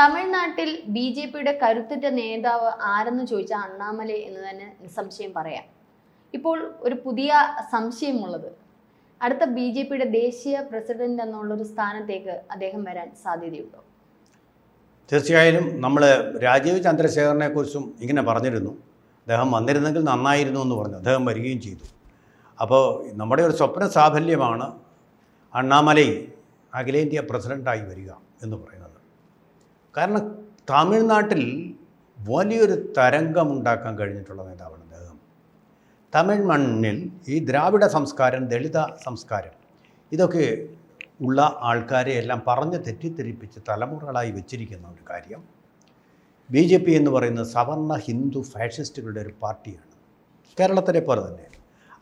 തമിഴ്നാട്ടിൽ B J പിയുടെ കരുത്തുറ്റ നേതാവ് ആരെന്ന് ചോദിച്ചാൽ അണ്ണാമലൈ എന്ന് തന്നെ നിസ്സംശയം പറയാം. ഇപ്പോൾ ഒരു പുതിയ സംശയമുള്ളത്. അടുത്ത ബി ജെ പിയുടെ ദേശീയ പ്രസിഡന്റ് എന്നുള്ളൊരു സ്ഥാനത്തേക്ക് അദ്ദേഹം വരാൻ സാധ്യതയുണ്ടോ? തീർച്ചയായും നമ്മൾ രാജീവ് ചന്ദ്രശേഖരനെ കുറിച്ചും ഇങ്ങനെ പറഞ്ഞിരുന്നു. അദ്ദേഹം വന്നിരുന്നെങ്കിൽ നന്നായിരുന്നു എന്ന് പറഞ്ഞു. അദ്ദേഹം വരികയും ചെയ്തു. അപ്പോൾ നമ്മുടെ ഒരു സ്വപ്ന സാഫല്യമാണ് അണ്ണാമലൈ അഖിലേന്ത്യാ പ്രസിഡന്റായി വരിക എന്ന് പറയുന്നത്. കാരണം തമിഴ്നാട്ടിൽ വലിയൊരു തരംഗം ഉണ്ടാക്കാൻ കഴിഞ്ഞിട്ടുള്ള നേതാവാണ് അദ്ദേഹം. തമിഴ് മണ്ണിൽ ഈ ദ്രാവിഡ സംസ്കാരം ദളിത സംസ്കാരം ഇതൊക്കെ ഉള്ള ആൾക്കാരെ എല്ലാം പറഞ്ഞ് തെറ്റിദ്ധരിപ്പിച്ച് തലമുറകളായി വെച്ചിരിക്കുന്ന ഒരു കാര്യം. ബി ജെ പി എന്ന് പറയുന്ന സവർണ ഹിന്ദു ഫാഷിസ്റ്റുകളുടെ ഒരു പാർട്ടിയാണ്. കേരളത്തിലെ പോലെ തന്നെ.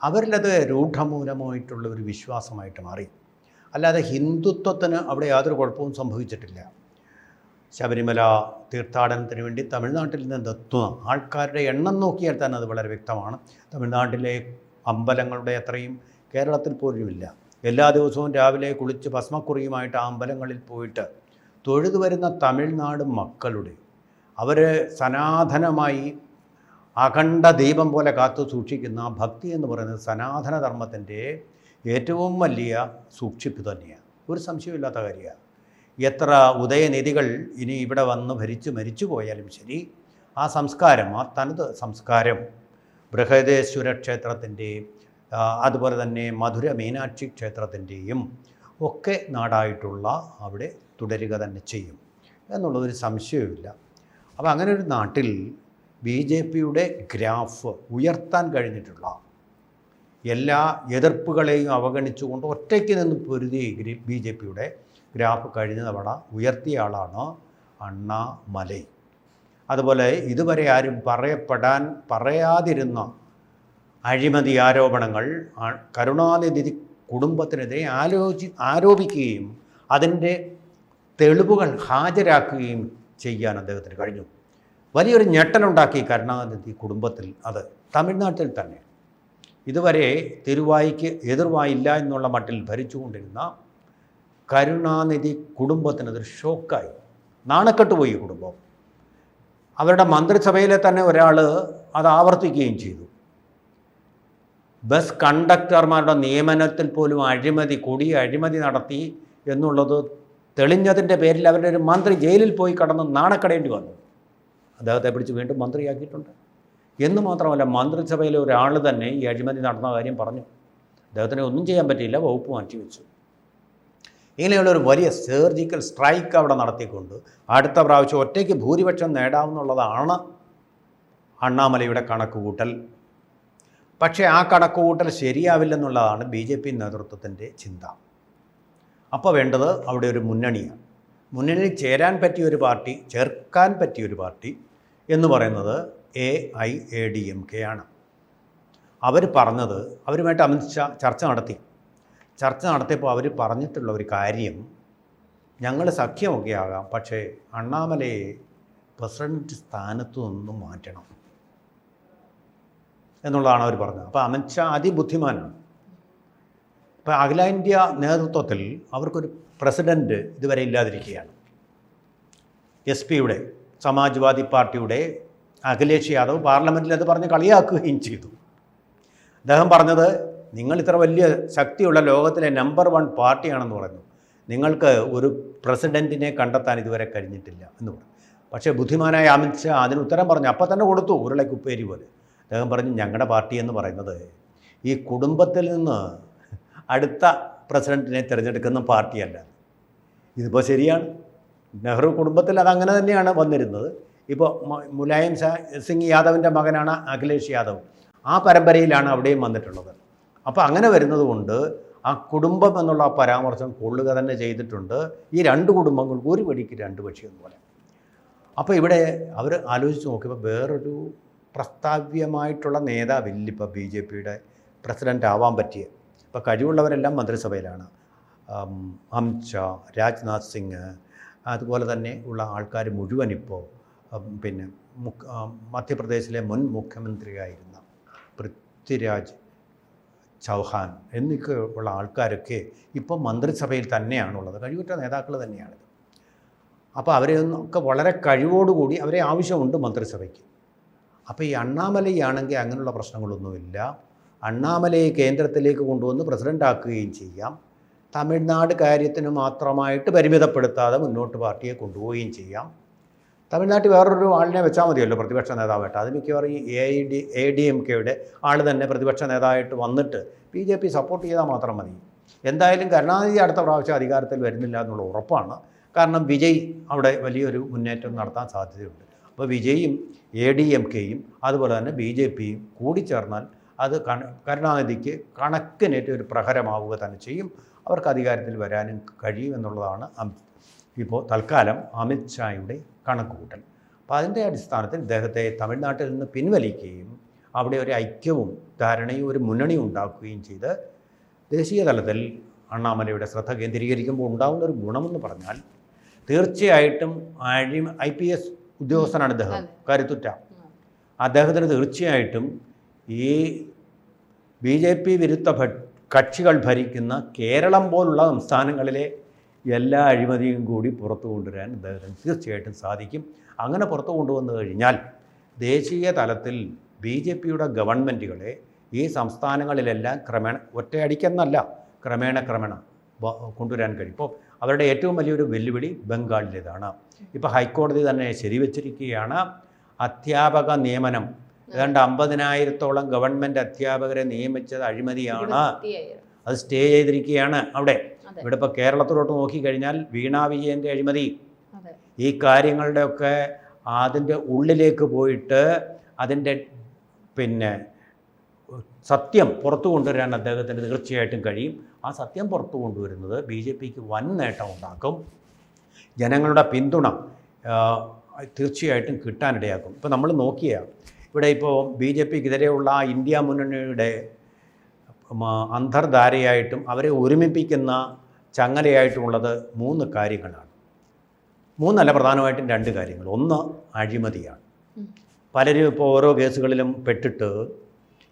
അവരിലത് രൂഢമൂലമായിട്ടുള്ള ഒരു വിശ്വാസമായിട്ട് മാറി. അല്ലാതെ ഹിന്ദുത്വത്തിന് അവിടെ യാതൊരു കുഴപ്പവും സംഭവിച്ചിട്ടില്ല. ശബരിമല തീർത്ഥാടനത്തിന് വേണ്ടി തമിഴ്നാട്ടിൽ നിന്ന് എത്തുന്ന ആൾക്കാരുടെ എണ്ണം നോക്കിയാൽ തന്നെ അത് വളരെ വ്യക്തമാണ്. തമിഴ്നാട്ടിലെ അമ്പലങ്ങളുടെ അത്രയും കേരളത്തിൽ പോലുമില്ല. എല്ലാ ദിവസവും രാവിലെ കുളിച്ച് ഭസ്മക്കുറിയുമായിട്ട് ആ അമ്പലങ്ങളിൽ പോയിട്ട് തൊഴുതു വരുന്ന തമിഴ്നാട് മക്കളുടെ അവർ സനാതനമായി അഖണ്ഡ ദീപം പോലെ കാത്തു സൂക്ഷിക്കുന്ന ഭക്തി എന്ന് പറയുന്നത് സനാതന ധർമ്മത്തിന്റെ ഏറ്റവും വലിയ സൂക്ഷിപ്പ് തന്നെയാണ്. ഒരു സംശയമില്ലാത്ത കാര്യമാണ്. എത്ര ഉദയനിധികൾ ഇനി ഇവിടെ വന്ന് ഭരിച്ച് മരിച്ചു പോയാലും ശരി ആ സംസ്കാരം ആ തനത് സംസ്കാരം ബൃഹദേശ്വര ക്ഷേത്രത്തിന്റെയും അതുപോലെ തന്നെ മധുര മീനാക്ഷി ക്ഷേത്രത്തിന്റെയും ഒക്കെ നാടായിട്ടുള്ള അവിടെ തുടരുക തന്നെ ചെയ്യും എന്നുള്ളതൊരു സംശയവുമില്ല. അപ്പോൾ അങ്ങനെ ഒരു നാട്ടിൽ ബി ജെ പിയുടെ ഗ്രാഫ് ഉയർത്താൻ കഴിഞ്ഞിട്ടുള്ള എല്ലാ എതിർപ്പുകളെയും അവഗണിച്ചുകൊണ്ട് ഒറ്റയ്ക്ക് നിന്ന് പൊരുതി ബി ജെ പിയുടെ ഗ്രാഫ് കഴിഞ്ഞ തവണ ഉയർത്തിയ ആളാണ് അണ്ണാമലൈ അതുപോലെ ഇതുവരെ ആരും പറയപ്പെടാൻ പറയാതിരുന്ന അഴിമതി ആരോപണങ്ങൾ കരുണാനിധി കുടുംബത്തിനെതിരെ ആലോചി ആരോപിക്കുകയും അതിന്റെ തെളിവുകൾ ഹാജരാക്കുകയും ചെയ്യാൻ അദ്ദേഹത്തിന് കഴിഞ്ഞു. വലിയൊരു ഞെട്ടലുണ്ടാക്കി കരുണാനിധി കുടുംബത്തിൽ അത് തമിഴ്നാട്ടിൽ തന്നെ. ഇതുവരെ തിരുവായിക്ക് എതിർവായില്ല എന്നുള്ള മട്ടിൽ ഭരിച്ചുകൊണ്ടിരുന്ന കരുണാനിധി കുടുംബത്തിനതൊരു ഷോക്കായി. നാണക്കെട്ട് പോയി കുടുംബം. അവരുടെ മന്ത്രിസഭയിലെ തന്നെ ഒരാൾ അത് ആവർത്തിക്കുകയും ചെയ്തു. ബസ് കണ്ടക്ടർമാരുടെ നിയമനത്തിൽ പോലും അഴിമതി കൊടിയ അഴിമതി നടത്തി എന്നുള്ളത് തെളിഞ്ഞതിന്റെ പേരിൽ അവരുടെ ഒരു മന്ത്രി ജയിലിൽ പോയി കടന്ന് നാണക്കടേണ്ടി വന്നു. അദ്ദേഹത്തെ പിടിച്ച് വീണ്ടും മന്ത്രിയാക്കിയിട്ടുണ്ട്. എന്ന് മാത്രമല്ല മന്ത്രിസഭയിലെ ഒരാൾ തന്നെ ഈ അഴിമതി നടന്ന കാര്യം പറഞ്ഞു. അദ്ദേഹത്തിന് ഒന്നും ചെയ്യാൻ പറ്റിയില്ല വകുപ്പ് മാറ്റിവെച്ചു. ഇങ്ങനെയുള്ള ഒരു വലിയ സർജിക്കൽ സ്ട്രൈക്ക് അവിടെ നടത്തിക്കൊണ്ട് അടുത്ത പ്രാവശ്യം ഒറ്റയ്ക്ക് ഭൂരിപക്ഷം നേടാവുന്നുള്ളതാണ് അണ്ണാമലയുടെ കണക്കുകൂട്ടൽ. പക്ഷേ ആ കണക്കുകൂട്ടൽ ശരിയാവില്ലെന്നുള്ളതാണ് ബി ജെ പി നേതൃത്വത്തിന്റെ ചിന്ത. അപ്പോൾ വേണ്ടത് അവിടെ ഒരു മുന്നണിയാണ്. മുന്നണിയിൽ ചേരാൻ പറ്റിയൊരു പാർട്ടി ചേർക്കാൻ പറ്റിയൊരു പാർട്ടി എന്ന് പറയുന്നത് A I A D M K ആണ്. അവർ പറഞ്ഞത് അവരുമായിട്ട് അമിത്ഷാ ചർച്ച നടത്തി. ചർച്ച നടത്തിയപ്പോൾ അവർ പറഞ്ഞിട്ടുള്ള ഒരു കാര്യം ഞങ്ങൾ സഖ്യമൊക്കെ ആകാം പക്ഷേ അണ്ണാമലയെ പ്രസിഡന്റ് സ്ഥാനത്തു നിന്നും മാറ്റണം എന്നുള്ളതാണ് അവർ പറഞ്ഞത്. അപ്പോൾ അമിത്ഷാ അതിബുദ്ധിമാനാണ്. ഇപ്പോൾ അഖിലേന്ത്യാ നേതൃത്വത്തിൽ അവർക്കൊരു പ്രസിഡന്റ് ഇതുവരെ ഇല്ലാതിരിക്കുകയാണ്. എസ് പിയുടെ സമാജ്വാദി പാർട്ടിയുടെ അഖിലേഷ് യാദവ് പാർലമെന്റിൽ അത് പറഞ്ഞ് കളിയാക്കുകയും ചെയ്തു. അദ്ദേഹം പറഞ്ഞത് നിങ്ങൾ ഇത്ര വലിയ ശക്തിയുള്ള ലോകത്തിലെ നമ്പർ വൺ പാർട്ടിയാണെന്ന് പറഞ്ഞു നിങ്ങൾക്ക് ഒരു പ്രസിഡന്റിനെ കണ്ടെത്താൻ ഇതുവരെ കഴിഞ്ഞിട്ടില്ല എന്ന് പറഞ്ഞു. പക്ഷേ ബുദ്ധിമാനായ അമിത്ഷാ അതിന് ഉത്തരം പറഞ്ഞു. അപ്പം തന്നെ കൊടുത്തു ഉരുളയ്ക്ക് ഉപ്പേരി പോലെ. അദ്ദേഹം പറഞ്ഞു ഞങ്ങളുടെ പാർട്ടി എന്ന് പറയുന്നത് ഈ കുടുംബത്തിൽ നിന്ന് അടുത്ത പ്രസിഡന്റിനെ തിരഞ്ഞെടുക്കുന്ന പാർട്ടിയല്ല. ഇതിപ്പോൾ ശരിയാണ്. നെഹ്റു കുടുംബത്തിൽ അതങ്ങനെ തന്നെയാണ് വന്നിരുന്നത്. ഇപ്പോൾ മുലായം സിംഗ് യാദവിന്റെ മകനാണ് അഖിലേഷ് യാദവ്. ആ പരമ്പരയിലാണ് അവിടെയും വന്നിട്ടുള്ളത്. അപ്പോൾ അങ്ങനെ വരുന്നത് കൊണ്ട് ആ കുടുംബം എന്നുള്ള ആ പരാമർശം കൊള്ളുക തന്നെ ചെയ്തിട്ടുണ്ട്. ഈ രണ്ട് കുടുംബങ്ങൾക്ക് ഒരു വെടിക്ക് രണ്ട് പക്ഷി എന്ന് പറയാം അപ്പോൾ ഇവിടെ അവർ ആലോചിച്ച് നോക്കിയപ്പോൾ വേറൊരു പ്രസ്താവ്യമായിട്ടുള്ള നേതാവില്ല ഇപ്പോൾ ബി ജെ പിയുടെ പ്രസിഡന്റ് ആവാൻ പറ്റിയ. ഇപ്പോൾ കഴിവുള്ളവരെല്ലാം മന്ത്രിസഭയിലാണ്. അംഷാ രാജ്നാഥ് സിംഗ് അതുപോലെ തന്നെ ഉള്ള ആൾക്കാർ മുഴുവൻ ഇപ്പോൾ പിന്നെ മധ്യപ്രദേശിലെ മുൻ മുഖ്യമന്ത്രിയായിരുന്ന പൃഥ്വിരാജ് ചൗഹാൻ എന്നൊക്കെ ഉള്ള ആൾക്കാരൊക്കെ ഇപ്പം മന്ത്രിസഭയിൽ തന്നെയാണുള്ളത്. കഴിവുറ്റ നേതാക്കൾ തന്നെയാണിത്. അപ്പോൾ അവരെ ഒക്കെ വളരെ കഴിവോടുകൂടി അവരെ ആവശ്യമുണ്ട് മന്ത്രിസഭയ്ക്ക്. അപ്പോൾ ഈ അണ്ണാമലയാണെങ്കിൽ അങ്ങനെയുള്ള പ്രശ്നങ്ങളൊന്നുമില്ല. അണ്ണാമലയെ കേന്ദ്രത്തിലേക്ക് കൊണ്ടുവന്ന് പ്രസിഡന്റ് ആക്കുകയും ചെയ്യാം. തമിഴ്നാട് കാര്യത്തിന് മാത്രമായിട്ട് പരിമിതപ്പെടുത്താതെ മുന്നോട്ട് പാർട്ടിയെ കൊണ്ടുപോവുകയും ചെയ്യാം. തമിഴ്നാട്ടിൽ വേറൊരു ആളിനെ വെച്ചാൽ മതിയല്ലോ പ്രതിപക്ഷ നേതാവായിട്ട്. അത് മിക്കവാറും ഈ A I D A D M കെയുടെ ആൾ തന്നെ പ്രതിപക്ഷ നേതാവായിട്ട് വന്നിട്ട് ബി ജെ പി സപ്പോർട്ട് ചെയ്താൽ മാത്രം മതി. എന്തായാലും കരുണാനിധി അടുത്ത പ്രാവശ്യം അധികാരത്തിൽ വരുന്നില്ല എന്നുള്ള ഉറപ്പാണ്. കാരണം വിജയ് അവിടെ വലിയൊരു മുന്നേറ്റം നടത്താൻ സാധ്യതയുണ്ട്. അപ്പോൾ വിജയും എ ഡി എം കെയും അതുപോലെ തന്നെ ബി ജെ പിയും കൂടിച്ചേർന്നാൽ അത് കരുണാനിധിക്ക് കണക്കിനേറ്റ ഒരു പ്രഹരമാവുക തന്നെ ചെയ്യും. അവർക്ക് അധികാരത്തിൽ വരാനും കഴിയുമെന്നുള്ളതാണ് അം- ഇപ്പോൾ തൽക്കാലം അമിത് ഷായുടെ കണക്കുകൂട്ടൽ. അപ്പോൾ അതിന്റെ അടിസ്ഥാനത്തിൽ ഇദ്ദേഹത്തെ തമിഴ്നാട്ടിൽ നിന്ന് പിൻവലിക്കുകയും അവിടെ ഒരു ഐക്യവും ധാരണയും ഒരു മുന്നണിയും ഉണ്ടാക്കുകയും ചെയ്ത് ദേശീയ തലത്തിൽ അണ്ണാമലയുടെ ശ്രദ്ധ കേന്ദ്രീകരിക്കുമ്പോൾ ഉണ്ടാകുന്ന ഒരു ഗുണമെന്ന് പറഞ്ഞാൽ തീർച്ചയായിട്ടും അഴി ഐ പി എസ് ഉദ്യോഗസ്ഥനാണ് ഇദ്ദേഹം. കരുത്തുറ്റ. അദ്ദേഹത്തിന് തീർച്ചയായിട്ടും ഈ ബി ജെ പി വിരുദ്ധ കക്ഷികൾ ഭരിക്കുന്ന കേരളം പോലുള്ള സംസ്ഥാനങ്ങളിലെ എല്ലാ അഴിമതിയും കൂടി പുറത്തു കൊണ്ടുവരാൻ അദ്ദേഹത്തിന് തീർച്ചയായിട്ടും സാധിക്കും. അങ്ങനെ പുറത്തു കൊണ്ടുവന്നു കഴിഞ്ഞാൽ ദേശീയ തലത്തിൽ ബി ജെ പിയുടെ ഗവൺമെന്റുകളെ ഈ സംസ്ഥാനങ്ങളിലെല്ലാം ക്രമേണ ഒറ്റയടിക്കെന്നല്ല ക്രമേണ ക്രമേണ കൊണ്ടുവരാൻ കഴിയും. ഇപ്പോൾ അവരുടെ ഏറ്റവും വലിയൊരു വെല്ലുവിളി ബംഗാളിലേതാണ്. ഇപ്പോൾ ഹൈക്കോടതി തന്നെ ശരിവച്ചിരിക്കുകയാണ് അധ്യാപക നിയമനം ഏതാണ്ട് അമ്പതിനായിരത്തോളം ഗവൺമെന്റ് അധ്യാപകരെ നിയമിച്ചത് അഴിമതിയാണ്. അത് സ്റ്റേ ചെയ്തിരിക്കുകയാണ് അവിടെ. ഇവിടെ ഇപ്പോൾ കേരളത്തിലോട്ട് നോക്കിക്കഴിഞ്ഞാൽ വീണാ വിജയന്റെ അഴിമതി ഈ കാര്യങ്ങളുടെയൊക്കെ അതിന്റെ ഉള്ളിലേക്ക് പോയിട്ട് അതിന്റെ പിന്നെ സത്യം പുറത്തു കൊണ്ടുവരാൻ അദ്ദേഹത്തിന് തീർച്ചയായിട്ടും കഴിയും. ആ സത്യം പുറത്തു കൊണ്ടുവരുന്നത് ബി ജെ പിക്ക് വൻ നേട്ടം ഉണ്ടാക്കും. ജനങ്ങളുടെ പിന്തുണ തീർച്ചയായിട്ടും കിട്ടാനിടയാക്കും. ഇപ്പോൾ നമ്മൾ നോക്കിയ ഇവിടെ ഇപ്പോൾ ബി ജെ പിക്കെതിരെയുള്ള ഇന്ത്യ മുന്നണിയുടെ അന്തർധാരയായിട്ടും അവരെ ഒരുമിപ്പിക്കുന്ന ചങ്ങലയായിട്ടുമുള്ളത് മൂന്ന് കാര്യങ്ങളാണ്. മൂന്നല്ല പ്രധാനമായിട്ടും രണ്ട് കാര്യങ്ങൾ. ഒന്ന് അഴിമതിയാണ്. പലരും ഇപ്പോൾ ഓരോ കേസുകളിലും പെട്ടിട്ട്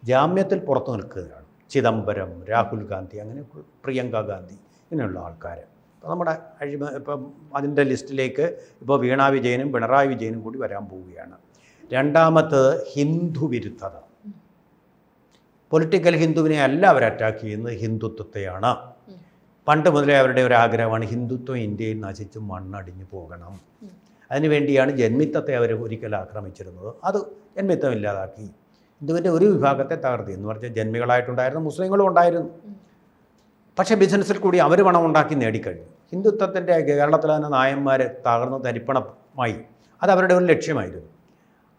ജാമ്യത്തിൽ പുറത്തു നിൽക്കുകയാണ്. ചിദംബരം രാഹുൽ ഗാന്ധി അങ്ങനെ പ്രിയങ്ക ഗാന്ധി ഇങ്ങനെയുള്ള ആൾക്കാർ അപ്പോൾ നമ്മുടെ അഴിമ ഇപ്പം അതിന്റെ ലിസ്റ്റിലേക്ക് ഇപ്പോൾ വീണാ വിജയനും പിണറായി വിജയനും കൂടി വരാൻ പോവുകയാണ്. രണ്ടാമത്തത് ഹിന്ദു വിരുദ്ധത പൊളിറ്റിക്കൽ ഹിന്ദുവിനെ അല്ല അവർ അറ്റാക്ക് ചെയ്യുന്നത് ഹിന്ദുത്വത്തെയാണ്. പണ്ട് മുതലേ അവരുടെ ഒരു ആഗ്രഹമാണ് ഹിന്ദുത്വം ഇന്ത്യയിൽ നശിച്ച് മണ്ണടിഞ്ഞു പോകണം. അതിനുവേണ്ടിയാണ് ജന്മിത്തത്തെ അവർ ഒരിക്കൽ ആക്രമിച്ചിരുന്നത്. അത് ജന്മിത്തം ഇല്ലാതാക്കി. ഹിന്ദുവിന്റെ ഒരു വിഭാഗത്തെ തകർത്തി. എന്ന് പറഞ്ഞാൽ ജന്മികളായിട്ടുണ്ടായിരുന്നു മുസ്ലിങ്ങളും ഉണ്ടായിരുന്നു. പക്ഷേ ബിസിനസ്സിൽ കൂടി അവർ പണം ഉണ്ടാക്കി നേടിക്കഴിഞ്ഞു. ഹിന്ദുത്വത്തിന്റെ കേരളത്തിലെ തന്നെ നായന്മാർ തകർന്ന് തരിപ്പണമായി. അത് അവരുടെ ഒരു ലക്ഷ്യമായിരുന്നു.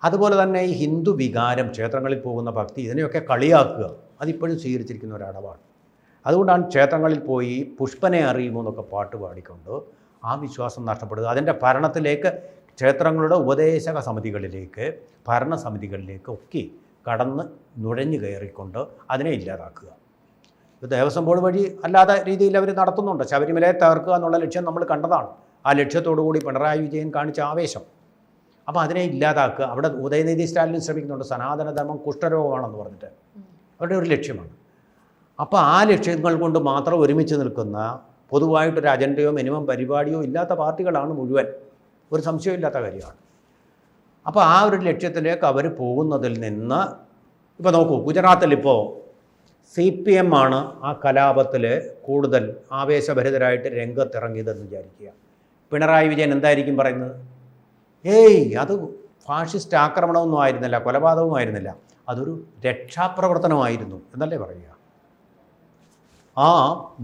അതുപോലെ തന്നെ ഈ ഹിന്ദു വികാരം ക്ഷേത്രങ്ങളിൽ പോകുന്ന ഭക്തി ഇതിനെയൊക്കെ കളിയാക്കുക അതിപ്പോഴും സ്വീകരിച്ചിരിക്കുന്ന ഒരടവാണ് അതുകൊണ്ടാണ് ക്ഷേത്രങ്ങളിൽ പോയി പുഷ്പനെ അറിയുമോ എന്നൊക്കെ പാട്ട് പാടിക്കൊണ്ട് ആ വിശ്വാസം നഷ്ടപ്പെടുക. അതിന്റെ ഭരണത്തിലേക്ക് ക്ഷേത്രങ്ങളുടെ ഉപദേശക സമിതികളിലേക്ക് ഭരണസമിതികളിലേക്ക് ഒക്കെ കടന്ന് നുഴഞ്ഞു കയറിക്കൊണ്ട് അതിനെ ഇല്ലാതാക്കുക. ഇത് ദേവസ്വം ബോർഡ് വഴി അല്ലാത്ത രീതിയിൽ അവർ നടത്തുന്നുണ്ട്. ശബരിമലയെ തകർക്കുക എന്നുള്ള ലക്ഷ്യം നമ്മൾ കണ്ടതാണ്. ആ ലക്ഷ്യത്തോടു കൂടി പിണറായി വിജയൻ കാണിച്ച ആവേശം. അപ്പോൾ അതിനെ ഇല്ലാതാക്കുക. അവിടെ ഉദയനിധി സ്റ്റാലിൻ ശ്രമിക്കുന്നുണ്ട്. സനാതനധർമ്മം കുഷ്ഠരോഗമാണെന്ന് പറഞ്ഞിട്ട്. അവരുടെ ഒരു ലക്ഷ്യമാണ്. അപ്പോൾ ആ ലക്ഷ്യങ്ങൾ കൊണ്ട് മാത്രം ഒരുമിച്ച് നിൽക്കുന്ന പൊതുവായിട്ടൊരു അജണ്ടയോ മിനിമം പരിപാടിയോ ഇല്ലാത്ത പാർട്ടികളാണ് മുഴുവൻ. ഒരു സംശയമില്ലാത്ത കാര്യമാണ്. അപ്പോൾ ആ ഒരു ലക്ഷ്യത്തിലേക്ക് അവർ പോകുന്നതിൽ നിന്ന് ഇപ്പോൾ നോക്കൂ ഗുജറാത്തിൽ ഇപ്പോൾ സി പി എം ആണ് ആ കലാപത്തിൽ കൂടുതൽ ആവേശഭരിതരായിട്ട് രംഗത്തിറങ്ങിയതെന്ന് വിചാരിക്കുക. പിണറായി വിജയൻ എന്തായിരിക്കും പറയുന്നത്? ഏയ് അത് ഫാഷിസ്റ്റ് ആക്രമണമൊന്നും ആയിരുന്നില്ല കൊലപാതകമായിരുന്നില്ല അതൊരു രക്ഷാപ്രവർത്തനമായിരുന്നു എന്നല്ലേ പറയുക. ആ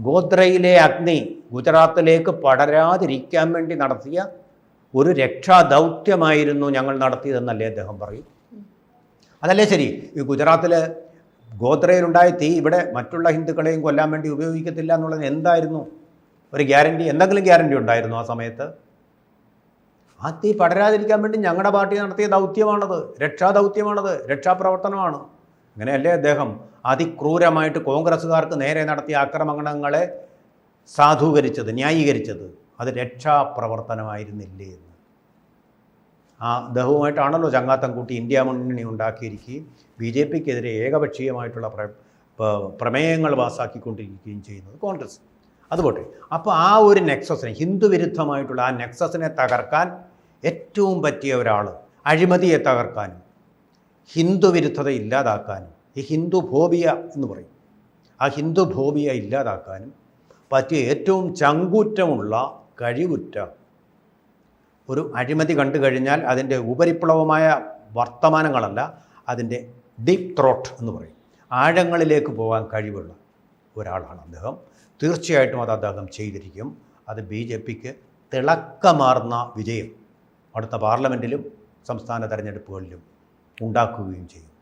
ഗോത്രയിലെ അഗ്നി ഗുജറാത്തിലേക്ക് പടരാതിരിക്കാൻ വേണ്ടി നടത്തിയ ഒരു രക്ഷാദൗത്യമായിരുന്നു ഞങ്ങൾ നടത്തിയതെന്നല്ലേ അദ്ദേഹം പറയും. അതല്ലേ ശരി? ഈ ഗുജറാത്തിൽ ഗോത്രയിലുണ്ടായ തീ ഇവിടെ മറ്റുള്ള ഹിന്ദുക്കളെയും കൊല്ലാൻ വേണ്ടി ഉപയോഗിക്കത്തില്ല എന്നുള്ളത് എന്തായിരുന്നു? ഒരു ഗ്യാരണ്ടി എന്തെങ്കിലും ഗ്യാരണ്ടി ഉണ്ടായിരുന്നു ആ സമയത്ത്? ആ തീ പടരാതിരിക്കാൻ വേണ്ടി ഞങ്ങളുടെ പാർട്ടി നടത്തിയ ദൗത്യമാണത്. രക്ഷാദൗത്യമാണത്. രക്ഷാപ്രവർത്തനമാണ്. അങ്ങനെയല്ലേ അദ്ദേഹം അതിക്രൂരമായിട്ട് കോൺഗ്രസ്സുകാർക്ക് നേരെ നടത്തിയ ആക്രമണങ്ങളെ സാധൂകരിച്ചത് ന്യായീകരിച്ചത്? അത് രക്ഷാപ്രവർത്തനമായിരുന്നില്ലേ എന്ന്. ആ അദ്ദേഹവുമായിട്ടാണല്ലോ ചങ്ങാത്തം കൂട്ടി ഇന്ത്യ മുന്നണി ഉണ്ടാക്കിയിരിക്കുകയും ബി ജെ പിക്കെതിരെ ഏകപക്ഷീയമായിട്ടുള്ള പ്ര പ്രമേയങ്ങൾ പാസ്സാക്കിക്കൊണ്ടിരിക്കുകയും ചെയ്യുന്നത് കോൺഗ്രസ്. അതുപോട്ടെ അപ്പോൾ ആ ഒരു നെക്സസിനെ ഹിന്ദുവിരുദ്ധമായിട്ടുള്ള ആ നെക്സസിനെ തകർക്കാൻ ഏറ്റവും പറ്റിയ ഒരാൾ അഴിമതിയെ തകർക്കാനും ഹിന്ദുവിരുദ്ധത ഇല്ലാതാക്കാനും ഈ ഹിന്ദു ഭോബിയ എന്ന് പറയും. ആ ഹിന്ദു ഭോബിയ ഇല്ലാതാക്കാനും പറ്റിയ ഏറ്റവും ചങ്കൂറ്റമുള്ള കഴിവുറ്റ ഒരു അഴിമതി കണ്ടു കഴിഞ്ഞാൽ അതിന്റെ ഉപരിപ്ലവമായ വർത്തമാനങ്ങളല്ല അതിന്റെ ഡീപ് ത്രോട്ട് എന്ന് പറയും. ആഴങ്ങളിലേക്ക് പോകാൻ കഴിവുള്ള ഒരാളാണ് അദ്ദേഹം. തീർച്ചയായിട്ടും അത് അദ്ദേഹം ചെയ്തിരിക്കും. അത് ബി ജെ പിക്ക് തിളക്കമാർന്ന വിജയം അടുത്ത പാർലമെന്റിലും സംസ്ഥാന തെരഞ്ഞെടുപ്പുകളിലും ഉണ്ടാക്കുകയും ചെയ്യും.